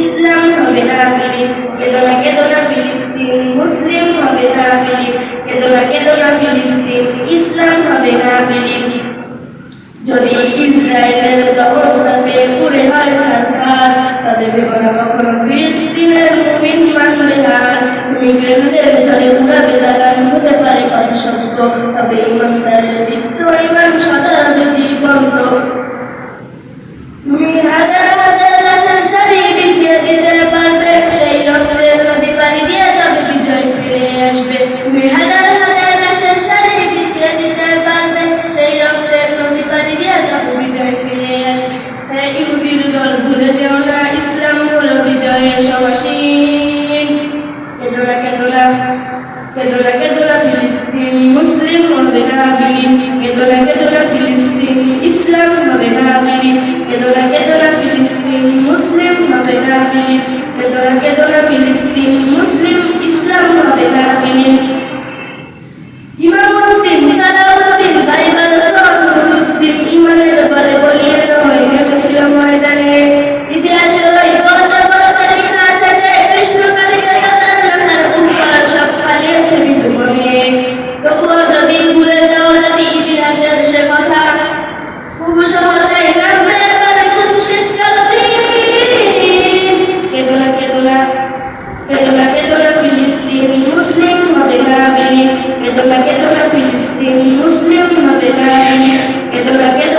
ইসলাম হবে না বিলীন কেদো না ফিলিস্তিন, মুসলিম হবে না বিলীন কেদো না ফিলিস্তিন, ইসলাম হবে না বিলীন যদি ইসরায়েলের দখলটাকে পুরে হয় সরকার, তবে ভেবো কখনো ফিলিস্তিনের মুমিন মানবে হার ইংল্যান্ডের ঝড়ে উড়াবে দালান, হতে পারে কথা সত্য, তবে ইমানদারের দীপ্ত ভুলে যেও না ইসলাম হল বিজয়ে সমাসীন। কেঁদো না কেঁদো না কেঁদো না কেঁদো না ফিলিস্তিন, মুসলিম হবে না কেঁদো না কেঁদো ফিলিস্তিন Pedro Ramírez, el de